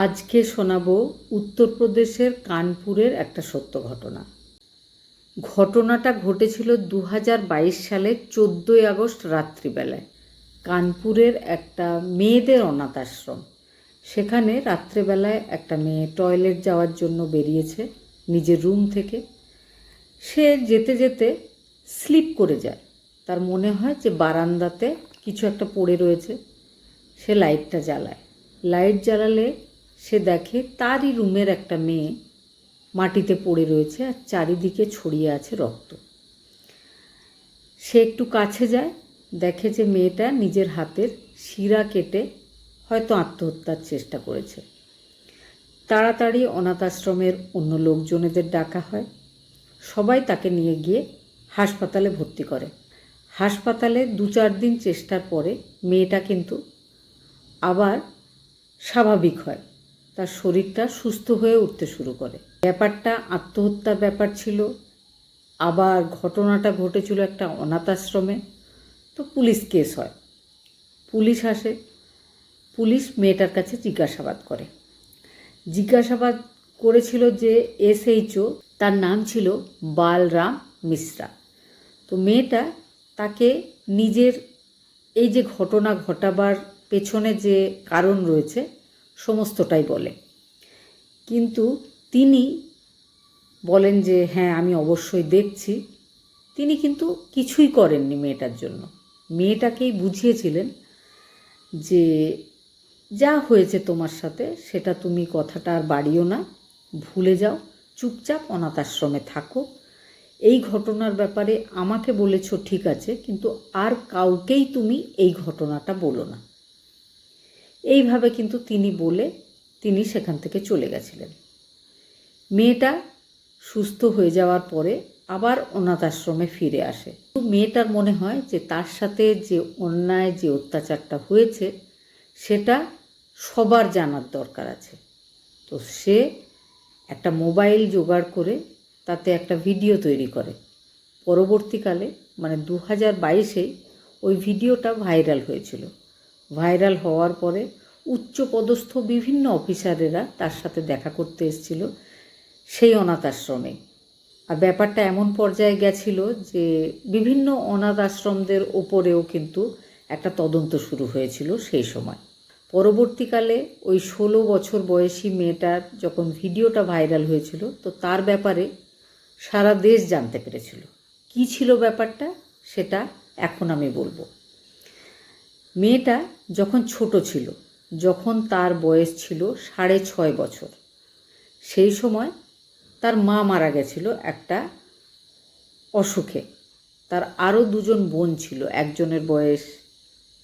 আজকে শোনাবো উত্তরপ্রদেশের কানপুরের একটা সত্য ঘটনা। ঘটনাটা ঘটেছিল দু সালের চোদ্দোই আগস্ট রাত্রিবেলায়। কানপুরের একটা মেয়েদের অনাথ আশ্রম। সেখানে রাত্রেবেলায় একটা মেয়ে টয়লেট যাওয়ার জন্য বেরিয়েছে নিজের রুম থেকে। সে যেতে যেতে স্লিপ করে যায়। তার মনে হয় যে বারান্দাতে কিছু একটা পড়ে রয়েছে। সে লাইটটা জ্বালায়। লাইট জ্বালালে সে দেখে তারই রুমের একটা মেয়ে মাটিতে পড়ে রয়েছে আর চারিদিকে ছড়িয়ে আছে রক্ত। সে একটু কাছে যায়, দেখে যে মেয়েটা নিজের হাতের শিরা কেটে হয়তো আত্মহত্যার চেষ্টা করেছে। তাড়াতাড়ি অনাথ আশ্রমের অন্য লোকজনেদের ডাকা হয়। সবাই তাকে নিয়ে গিয়ে হাসপাতালে ভর্তি করে। হাসপাতালে দু চার দিন চেষ্টার পরে মেয়েটা কিন্তু আবার স্বাভাবিক হয়। তার শরীরটা সুস্থ হয়ে উঠতে শুরু করে। ব্যাপারটা আত্মহত্যার ব্যাপার ছিল। আবার ঘটনাটা ঘটেছিল একটা অনাথ আশ্রমে তো পুলিশ কেস হয়। পুলিশ আসে। পুলিশ মেয়েটার কাছে জিজ্ঞাসাবাদ করে। জিজ্ঞাসাবাদ করেছিল যে এসএইচও, তার নাম ছিল বালরাম মিশ্রা। তো মেয়েটা তাকে নিজের এই যে ঘটনা ঘটাবার পেছনে যে কারণ রয়েছে সমস্তটাই বলে। কিন্তু তিনি বলেন যে হ্যাঁ আমি অবশ্যই দেখছি। তিনি কিন্তু কিছুই করেননি মেয়েটার জন্য। মেয়েটাকেই বুঝিয়েছিলেন যে, যা হয়েছে তোমার সাথে, সেটা তুমি কথাটা আর বাড়িও না। ভুলে যাও, চুপচাপ অনাথ আশ্রমে থাকো। এই ঘটনার ব্যাপারে আমাকে বলেছ ঠিক আছে, কিন্তু আর কাউকেই তুমি এই ঘটনাটা বলো না। এইভাবে কিন্তু তিনি বলে তিনি সেখান থেকে চলে গেছিলেন। মেয়েটা সুস্থ হয়ে যাওয়ার পরে আবার অনাথ আশ্রমে ফিরে আসে। মেয়েটার মনে হয় যে তার সাথে যে অন্যায়, যে অত্যাচারটা হয়েছে, সেটা সবার জানার দরকার আছে। তো সে একটা মোবাইল জোগাড় করে তাতে একটা ভিডিও তৈরি করে। পরবর্তীকালে মানে দু হাজার বাইশেই ওই ভিডিওটা ভাইরাল হয়েছিল। ভাইরাল হওয়ার পরে উচ্চপদস্থ বিভিন্ন অফিসারেরা তার সাথে দেখা করতে এসেছিল সেই অনাথ আশ্রমে। আর ব্যাপারটা এমন পর্যায়ে গেছিল যে বিভিন্ন অনাথ আশ্রমদের ওপরেও কিন্তু একটা তদন্ত শুরু হয়েছিল সেই সময়। পরবর্তীকালে ওই ষোলো বছর বয়সী মেয়েটার যখন ভিডিওটা ভাইরাল হয়েছিল, তো তার ব্যাপারে সারা দেশ জানতে পেরেছিল। কী ছিল ব্যাপারটা, সেটা এখন আমি বলব। মেয়েটা যখন ছোট ছিল, যখন তার বয়স ছিল সাড়ে ছয় বছর, সেই সময় তার মা মারা গেছিল একটা অসুখে। তার আরও দুজন বোন ছিল, একজনের বয়স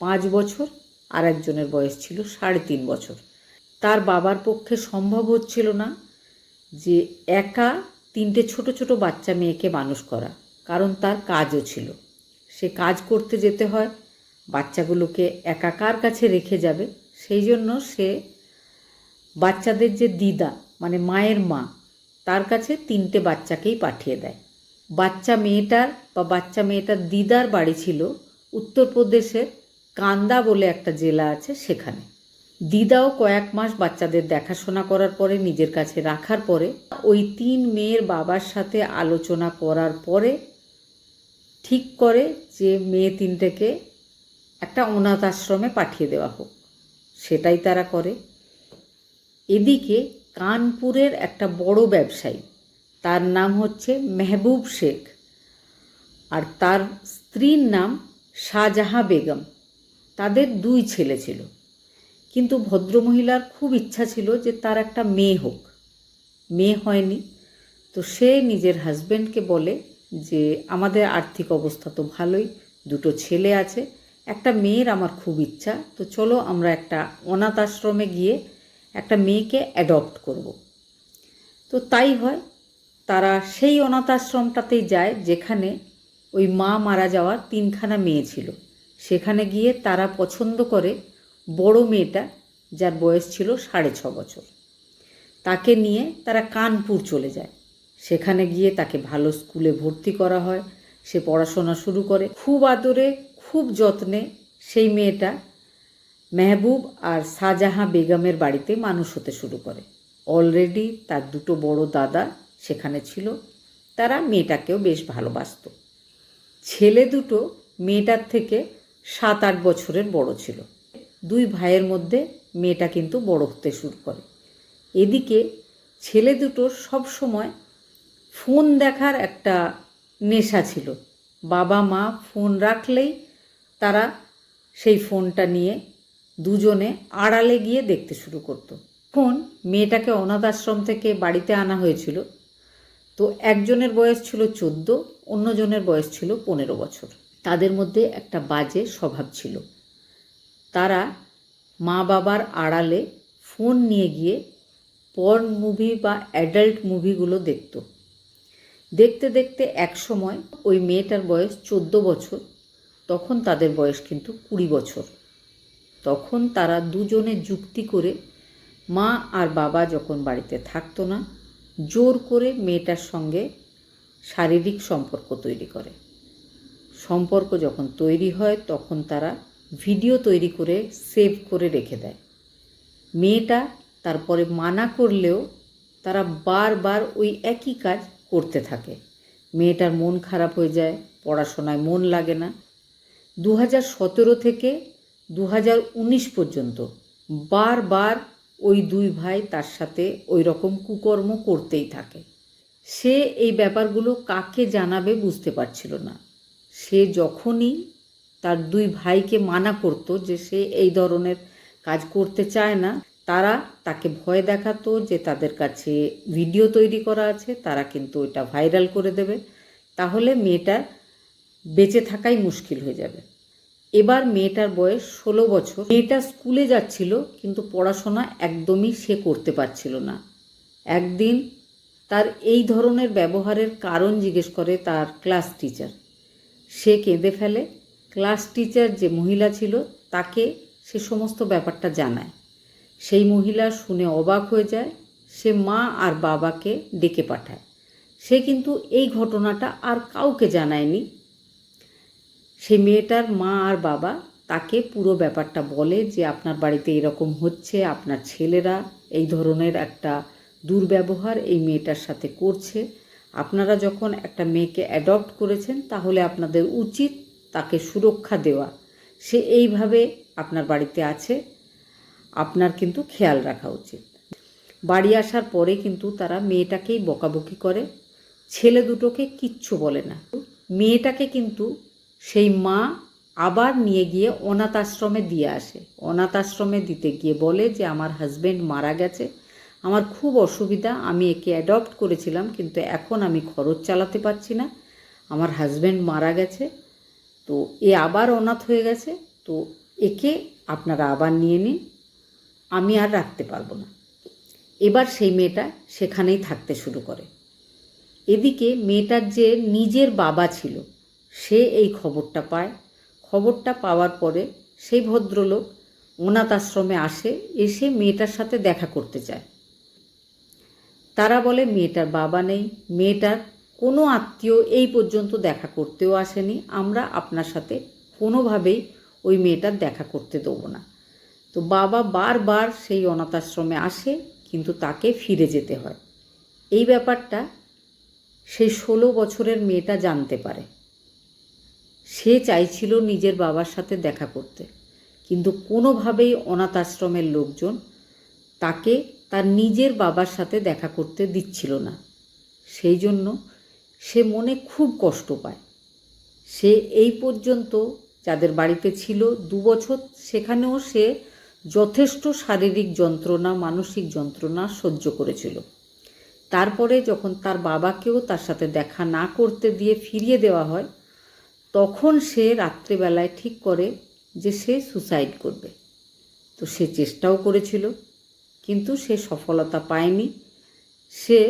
পাঁচ বছর আর একজনের বয়স ছিল সাড়ে তিন বছর। তার বাবার পক্ষে সম্ভব হচ্ছিল না যে একা তিনটে ছোট ছোট বাচ্চা মেয়েকে মানুষ করা, কারণ তার কাজও ছিল। সে কাজ করতে যেতে হয় বাচ্চাগুলোকে একাকার কাছে রেখে যাবে? সেই জন্য সে বাচ্চাদের যে দিদা মানে মায়ের মা, তার কাছে তিনটে বাচ্চাকেই পাঠিয়ে দেয়। বাচ্চা মেয়েটার বা বাচ্চা মেয়েটার দিদার বাড়ি ছিল উত্তরপ্রদেশের কান্দা বলে একটা জেলা আছে সেখানে। দিদাও কয়েক মাস বাচ্চাদের দেখাশোনা করার পরে, নিজের কাছে রাখার পরে, ওই তিন মেয়ের বাবার সাথে আলোচনা করার পরে ঠিক করে যে মেয়ে তিনটেকে একটা অনাথ আশ্রমে পাঠিয়ে দেওয়া হোক। সেটাই তারা করে। এদিকে কানপুরের একটা বড় ব্যবসায়ী, তার নাম হচ্ছে মেহবুব শেখ আর তার স্ত্রীর নাম শাহজাহাঁ বেগম। তাদের দুই ছেলে ছিল। কিন্তু ভদ্রমহিলার খুব ইচ্ছা ছিল যে তার একটা মেয়ে হোক। মেয়ে হয়নি। তো সে নিজের হাজব্যান্ডকে বলে যে, আমাদের আর্থিক অবস্থা তো ভালোই, দুটো ছেলে আছে একটা মেয়ের আমার খুব ইচ্ছা, তো চলো আমরা একটা অনাথ আশ্রমে গিয়ে একটা মেয়েকে অ্যাডপ্ট করব। তো তাই হয়, তারা সেই অনাথ আশ্রমটাতেই যায় যেখানে ওই মা মারা যাওয়ার তিনখানা মেয়ে ছিল। সেখানে গিয়ে তারা পছন্দ করে বড় মেয়েটা, যার বয়স ছিল সাড়ে ছ বছর। তাকে নিয়ে তারা কানপুর চলে যায়। সেখানে গিয়ে তাকে ভালো স্কুলে ভর্তি করা হয়, সে পড়াশোনা শুরু করে। খুব আদরে খুব যত্নে সেই মেয়েটা মেহবুব আর শাহজাহাঁ বেগমের বাড়িতে মানুষ হতে শুরু করে। অলরেডি তার দুটো বড় দাদা সেখানে ছিল, তারা মেয়েটাকেও বেশ ভালোবাসতো। ছেলে দুটো মেয়েটার থেকে সাত আট বছরের বড় ছিল। দুই ভাইয়ের মধ্যে মেয়েটা কিন্তু বড় হতে শুরু করে। এদিকে ছেলে দুটোর সব সময় ফোন দেখার একটা নেশা ছিল। বাবা মা ফোন রাখলেই তারা সেই ফোনটা নিয়ে দুজনে আড়ালে গিয়ে দেখতে শুরু করতো। ফোন মেয়েটাকে অনাথ আশ্রম থেকে বাড়িতে আনা হয়েছিল। তো একজনের বয়স ছিল চোদ্দ, অন্যজনের বয়স ছিল পনেরো বছর। তাদের মধ্যে একটা বাজে স্বভাব ছিল। তারা মা বাবার আড়ালে ফোন নিয়ে গিয়ে পর্ন মুভি বা অ্যাডাল্ট মুভিগুলো দেখত। দেখতে দেখতে এক সময় ওই মেয়েটার বয়স চোদ্দ বছর। তখন তাদের বয়স কিন্তু কুড়ি বছর। তখন তারা দুজনে যুক্তি করে মা আর বাবা যখন বাড়িতে থাকতো না, জোর করে মেয়েটার সঙ্গে শারীরিক সম্পর্ক তৈরি করে। সম্পর্ক যখন তৈরি হয়, তখন তারা ভিডিও তৈরি করে, সেভ করে রেখে দেয়। মেয়েটা তারপরে মানা করলেও তারা বারবার ওই একই কাজ করতে থাকে। মেয়েটার মন খারাপ হয়ে যায়, পড়াশোনায় মন লাগে না দু সতেরো থেকে দু উনিশ পর্যন্ত বারবার ওই দুই ভাই তার সাথে ওই রকম কুকর্ম করতেই থাকে। সে এই ব্যাপারগুলো কাকে জানাবে বুঝতে পারছিল না। সে যখনই তার দুই ভাইকে মানা করতো যে সে এই ধরনের কাজ করতে চায় না, তারা তাকে ভয় দেখাতো যে তাদের কাছে ভিডিও তৈরি করা আছে, তারা কিন্তু ওইটা ভাইরাল করে দেবে। তাহলে মেয়েটার বেঁচে থাকাই মুশকিল হয়ে যাবে। এবার মেয়েটার বয়স ষোলো বছর। মেয়েটা স্কুলে যাচ্ছিল, কিন্তু পড়াশোনা একদমই সে করতে পারছিল না। একদিন তার এই ধরনের ব্যবহারের কারণ জিজ্ঞেস করে তার ক্লাস টিচার। সে কেঁদে ফেলে। ক্লাস টিচার যে মহিলা ছিল, তাকে সে সমস্ত ব্যাপারটা জানায়। সেই মহিলা শুনে অবাক হয়ে যায়। সে মা আর বাবাকে ডেকে পাঠায়। সে কিন্তু এই ঘটনাটা আর কাউকে জানায়নি। সেই মেয়েটার মা আর বাবা তাকে পুরো ব্যাপারটা বলে যে আপনার বাড়িতে এরকম হচ্ছে, আপনার ছেলেরা এই ধরনের একটা দুর্ব্যবহার এই মেয়েটার সাথে করছে। আপনারা যখন একটা মেয়েকে অ্যাডপ্ট করেছেন, তাহলে আপনাদের উচিত তাকে সুরক্ষা দেওয়া। সে এইভাবে আপনার বাড়িতে আছে, আপনার কিন্তু খেয়াল রাখা উচিত। বাড়ি আসার পরে কিন্তু তারা মেয়েটাকেই বকাবকি করে। ছেলে দুটোকে কিচ্ছু বলে না। মেয়েটাকে কিন্তু সেই মা আবার নিয়ে গিয়ে অনাথ আশ্রমে দিয়ে আসে। অনাথ আশ্রমে দিতে গিয়ে বলে যে, আমার হাজব্যান্ড মারা গেছে। আমার খুব অসুবিধা। আমি একে অ্যাডপ্ট করেছিলাম, কিন্তু এখন আমি খরচ চালাতে পারছি না। আমার হাজব্যান্ড মারা গেছে। তো এ আবার অনাথ হয়ে গেছে। তো একে আপনারা আবার নিয়ে নিন। আমি আর রাখতে পারব না। এবার সেই মেয়েটা সেখানেই থাকতে শুরু করে। এদিকে মেয়েটার যে নিজের বাবা ছিল সে এই খবরটা পায়। খবরটা পাওয়ার পরে সেই ভদ্রলোক অনাথ আশ্রমে আসে, এসে মেয়েটার সাথে দেখা করতে চায় তারা বলে, মেয়েটার বাবা নেই। মেয়েটার কোনো আত্মীয় এই পর্যন্ত দেখা করতেও আসেনি। আমরা আপনার সাথে কোনোভাবেই ওই মেয়েটার দেখা করতে দেবো না। তো বাবা বারবার সেই অনাথ আশ্রমে আসে, কিন্তু তাকে ফিরে যেতে হয়। এই ব্যাপারটা সেই ষোলো বছরের মেয়েটা জানতে পারে। সে চাইছিল নিজের বাবার সাথে দেখা করতে। কিন্তু কোনোভাবেই অনাথ আশ্রমের লোকজন তাকে তার নিজের বাবার সাথে দেখা করতে দিচ্ছিল না। সেই জন্য সে মনে খুব কষ্ট পায়। সে এই পর্যন্ত যাদের বাড়িতে ছিল দু বছর, সেখানেও সে যথেষ্ট শারীরিক যন্ত্রণা, মানসিক যন্ত্রণা সহ্য করেছিল। তারপরে যখন তার বাবাকেও তার সাথে দেখা না করতে দিয়ে ফিরিয়ে দেওয়া হয় তখন সে রাত্রেবেলায় ঠিক করে যে সে সুসাইড করবে। তো সে চেষ্টাও করেছিল, কিন্তু সে সফলতা পায়নি। সে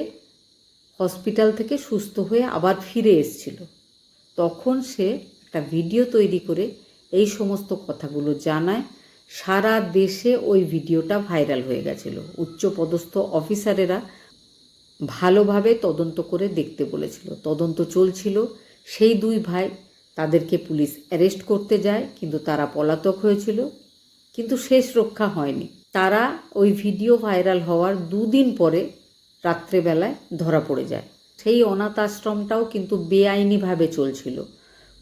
হসপিটাল থেকে সুস্থ হয়ে আবার ফিরে এসছিল। তখন সে একটা ভিডিও তৈরি করে এই সমস্ত কথাগুলো জানায়। সারা দেশে ওই ভিডিওটা ভাইরাল হয়ে গেছিল। উচ্চপদস্থ অফিসারেরা ভালোভাবে তদন্ত করে দেখতে বলেছিল। তদন্ত চলছিল। সেই দুই ভাই তাদেরকে পুলিশ অ্যারেস্ট করতে যায়, কিন্তু তারা পলাতক হয়েছিল। কিন্তু শেষ রক্ষা হয়নি। তারা ওই ভিডিও ভাইরাল হওয়ার দুদিন পরে রাত্রেবেলায় ধরা পড়ে যায়। সেই অনাথ আশ্রমটাও কিন্তু বেআইনিভাবে চলছিল।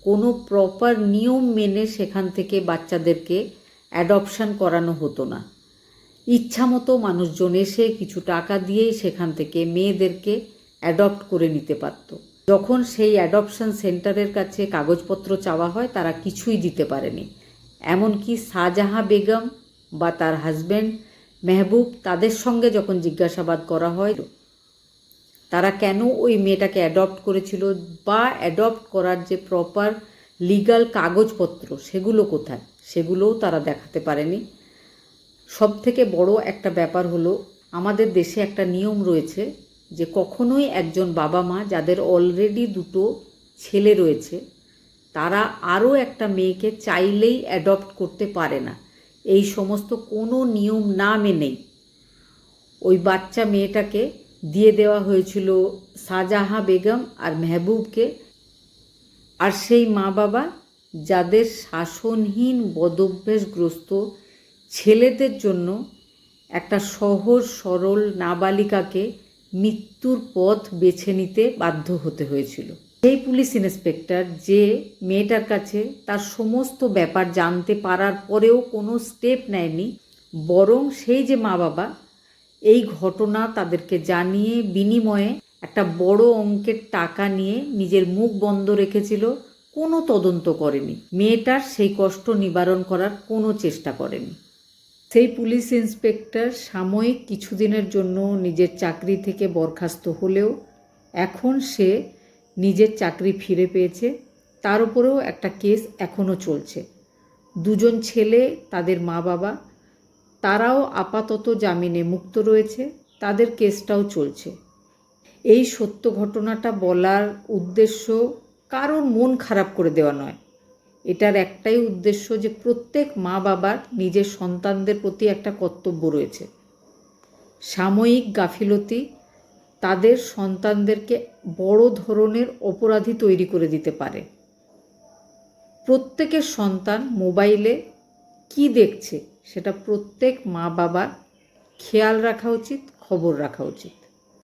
কোনো প্রপার নিয়ম মেনে সেখান থেকে বাচ্চাদেরকে অ্যাডপশন করানো হতো না। ইচ্ছামতো মানুষজন এসে কিছু টাকা দিয়েই সেখান থেকে মেয়েদেরকে অ্যাডপ্ট করে নিতে পারত। যখন সেই অ্যাডপশন সেন্টারের কাছে কাগজপত্র চাওয়া হয়, তারা কিছুই দিতে পারেনি। এমনকি শাহজাহাঁ বেগম বা তার হাজব্যান্ড মেহবুব তাদের সঙ্গে যখন জিজ্ঞাসাবাদ করা হয়, তারা কেন ওই মেয়েটাকে অ্যাডপ্ট করেছিল বা অ্যাডপ্ট করার যে প্রপার লিগাল কাগজপত্র, সেগুলো কোথায়? সেগুলোও তারা দেখাতে পারেনি। সব থেকে বড় একটা ব্যাপার হলো, আমাদের দেশে একটা নিয়ম রয়েছে যে কখনোই একজন বাবা মা যাদের অলরেডি দুটো ছেলে রয়েছে, তারা আরও একটা মেয়েকে চাইলেই অ্যাডপ্ট করতে পারে না। এই সমস্ত কোনো নিয়ম না মেনেই ওই বাচ্চা মেয়েটাকে দিয়ে দেওয়া হয়েছিল শাহজাহাঁ বেগম আর মেহবুবকে। আর সেই মা বাবা যাদের শাসনহীন বদভ্যাসগ্রস্ত ছেলেদের জন্য একটা সহজ সরল নাবালিকাকে মৃত্যুর পথ বেছে নিতে বাধ্য হতে হয়েছিল। সেই পুলিশ ইন্সপেক্টর যে মেয়েটার কাছে তার সমস্ত ব্যাপার জানতে পারার পরেও কোনো স্টেপ নেয়নি, বরং সেই যে মা বাবা, এই ঘটনা তাদেরকে জানিয়ে বিনিময়ে একটা বড় অঙ্কের টাকা নিয়ে নিজের মুখ বন্ধ রেখেছিল, কোনো তদন্ত করেনি। মেয়েটার সেই কষ্ট নিবারণ করার কোনো চেষ্টা করেনি। সেই পুলিশ ইন্সপেক্টর সাময়িক কিছুদিনের জন্য নিজের চাকরি থেকে বরখাস্ত হলেও এখন সে নিজের চাকরি ফিরে পেয়েছে। তার উপরেও একটা কেস এখনও চলছে। দুজন ছেলে, তাদের মা বাবা, তারাও আপাতত জামিনে মুক্ত রয়েছে। তাদের কেসটাও চলছে। এই সত্য ঘটনাটা বলার উদ্দেশ্য কারোর মন খারাপ করে দেওয়া নয়। এটার একটাই উদ্দেশ্য যে প্রত্যেক মা বাবার নিজের সন্তানদের প্রতি একটা কর্তব্য রয়েছে। সাময়িক গাফিলতি তাদের সন্তানদেরকে বড় ধরনের অপরাধী তৈরি করে দিতে পারে। প্রত্যেকের সন্তান মোবাইলে কি দেখছে সেটা প্রত্যেক মা বাবার খেয়াল রাখা উচিত, খবর রাখা উচিত।